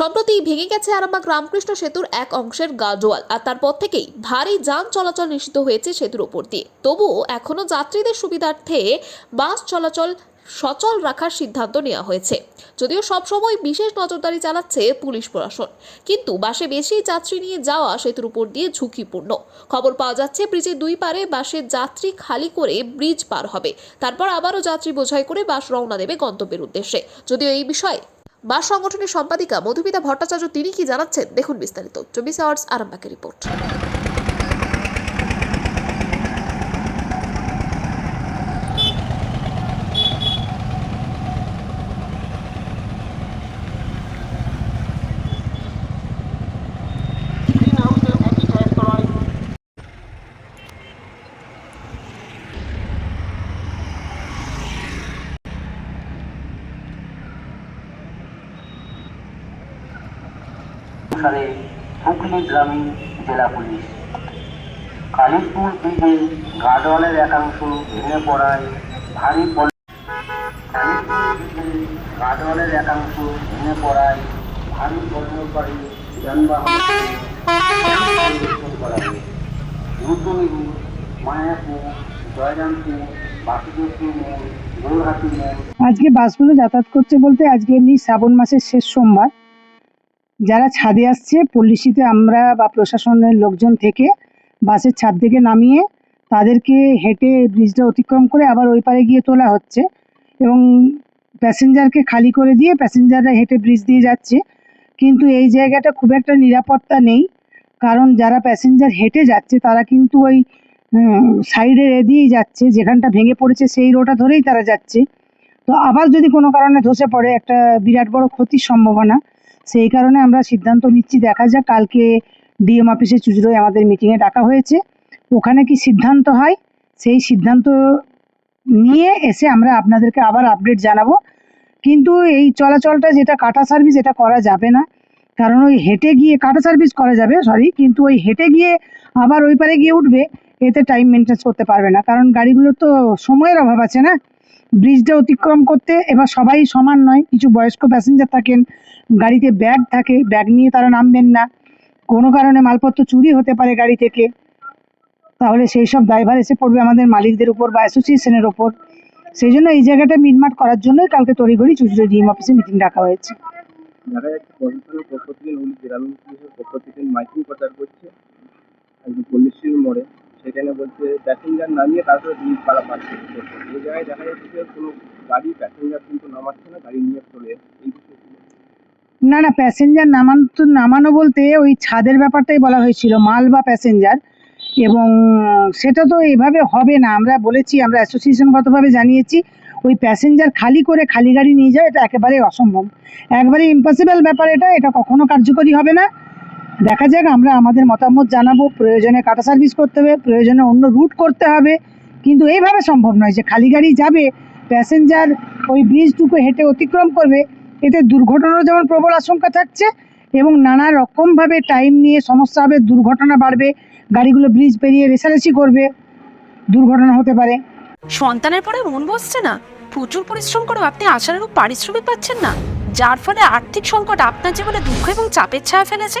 সম্প্রতি ভেঙে গেছে আরামবাগ রামকৃষ্ণ সেতুর এক অংশের গাজোয়াল, আর তারপর থেকেই ভারী যান চলাচল নিষিদ্ধ হয়েছে সেতুর ওপর দিয়ে। তবুও এখনও যাত্রীদের সুবিধার্থে বাস চলাচল সচল রাখার সিদ্ধান্ত নেওয়া হয়েছে। যদিও সবসময় বিশেষ নজরদারি চালাচ্ছে পুলিশ প্রশাসন। কিন্তু বাসে বেশি যাত্রী নিয়ে যাওয়া সেতুর উপর দিয়ে ঝুঁকিপূর্ণ। খবর পাওয়া যাচ্ছে, ব্রিজের দুই পারে বাসের যাত্রী খালি করে ব্রিজ পার হবে। তারপর আবারও যাত্রী বোঝাই করে বাস রওনা দেবে গন্তব্যের উদ্দেশ্যে। যদিও এই বিষয়ে বাস সংগঠনের সম্পাদিকা মধুমিতা ভট্টাচার্য তিনি কি জানাচ্ছেন? দেখুন বিস্তারিত। চব্বিশ আওয়ার্স আরামবাগের রিপোর্ট। সালে হুগলি গ্রামীণ জেলা পুলিশ। কালিকপুর ব্রিজে গার্ডওয়ালের একাংশ ভেঙে পড়ায় ভারী ব্রিজে গার্ডওয়ালের একাংশ ভেঙে পড়ায় ভারী হয় মায়াপুর, জয়রামপুর, বাসুদেবপুর মোড়। আজকে বাসগুলো যাতায়াত করছে বলতে আজকে এমনি শ্রাবণ মাসের শেষ সোমবার। যারা ছাদে আসছে পল্লিশিতে আমরা বা প্রশাসনের লোকজন থেকে বাসের ছাদ থেকে নামিয়ে তাদেরকে হেঁটে ব্রিজটা অতিক্রম করে আবার ওই পারে গিয়ে তোলা হচ্ছে এবং প্যাসেঞ্জারকে খালি করে দিয়ে প্যাসেঞ্জাররা হেঁটে ব্রিজ দিয়ে যাচ্ছে। কিন্তু এই জায়গাটা খুব একটা নিরাপত্তা নেই, কারণ যারা প্যাসেঞ্জার হেঁটে যাচ্ছে তারা কিন্তু ওই সাইডে দিয়েই যাচ্ছে, যেখানটা ভেঙে পড়েছে সেই রোডটা ধরেই তারা যাচ্ছে। তো আবার যদি কোনো কারণে ধসে পড়ে, একটা বিরাট বড় ক্ষতির সম্ভাবনা। সেই কারণে আমরা সিদ্ধান্ত নিচ্ছি, দেখা যাক কালকে ডিএম অফিসে চুচড়োয় আমাদের মিটিংয়ে ডাকা হয়েছে। ওখানে কি সিদ্ধান্ত হয়, সেই সিদ্ধান্ত নিয়ে এসে আমরা আপনাদেরকে আবার আপডেট জানাব। কিন্তু এই চলাচলটা যেটা কাটা সার্ভিস এটা করা যাবে না। কারণ ওই হেঁটে গিয়ে, কাটা সার্ভিস করা যাবে সরি কিন্তু ওই হেঁটে গিয়ে আবার ওই পারে গিয়ে উঠবে, এতে টাইম মেনটেন্স করতে পারবে না। কারণ গাড়িগুলোর তো সময়ের অভাব আছে না। ব্রিজটা অতিক্রম করতে এবার সবাই সমান নয়, কিছু বয়স্ক প্যাসেঞ্জার থাকেন, গাড়িতে ব্যাগ থাকে ব্যাগ নিয়ে তারা নামবেন না। কোনো কারণে মালপত্র চুরি হতে পারে গাড়ি থেকে। তাহলে সেই সব দায়ভার এসে পড়বে আমাদের মালিকদের উপর বা অ্যাসোসিয়েশনের ওপর সেই জন্য এই জায়গাটা মিটমাট করার জন্যই কালকে তড়িঘড়ি চুচড়ো ডিএম অফিসে মিটিং ডাকা হয়েছে। পক্ষ থেকে মাইকিং প্রচার করছে মোড়ে সেখানে বলছে প্যাসেঞ্জার নামিয়ে তারপরে ব্রিজ পারাপার করতে এই জায়গায় দেখা যাচ্ছে কোনো গাড়ি প্যাসেঞ্জার কিন্তু নামাচ্ছে না, গাড়ি নিয়ে চলে না না প্যাসেঞ্জার নামানো তো নামানো বলতে ওই ছাদের ব্যাপারটাই বলা হয়েছিল, মাল বা প্যাসেঞ্জার এবং সেটা তো এভাবে হবে না। আমরা বলেছি, আমরা অ্যাসোসিয়েশনগতভাবে জানিয়েছি, ওই প্যাসেঞ্জার খালি করে খালি গাড়ি নিয়ে যাওয়া এটা একেবারে অসম্ভব। একবারে ইম্পসিবল ব্যাপার এটা এটা কখনো কার্যকরী হবে না। দেখা যাক, আমরা আমাদের মতামত জানাব। প্রয়োজনে কাটা সার্ভিস করতে হবে, প্রয়োজনে অন্য রুট করতে হবে। কিন্তু এইভাবে সম্ভব নয় যে খালি গাড়ি যাবে প্যাসেঞ্জার ওই ব্রিজটুকু হেঁটে অতিক্রম করবে। এতে দুর্ঘটনারও যেমন প্রবল আশঙ্কা থাকছে এবং নানা রকমভাবে টাইম নিয়ে সমস্যা হবে, দুর্ঘটনা বাড়বে, গাড়িগুলো ব্রিজ পেরিয়ে রেসারেসি করবে, দুর্ঘটনা হতে পারে। সন্তানের পরে মন বসছে না। প্রচুর পরিশ্রম করেও আপনি আশানুরূপ পারিশ্রমিক পাচ্ছেন না। যার ফলে আর্থিক সংকট আপনার জীবনে দুঃখ এবং চাপের ছায়া ফেলেছে।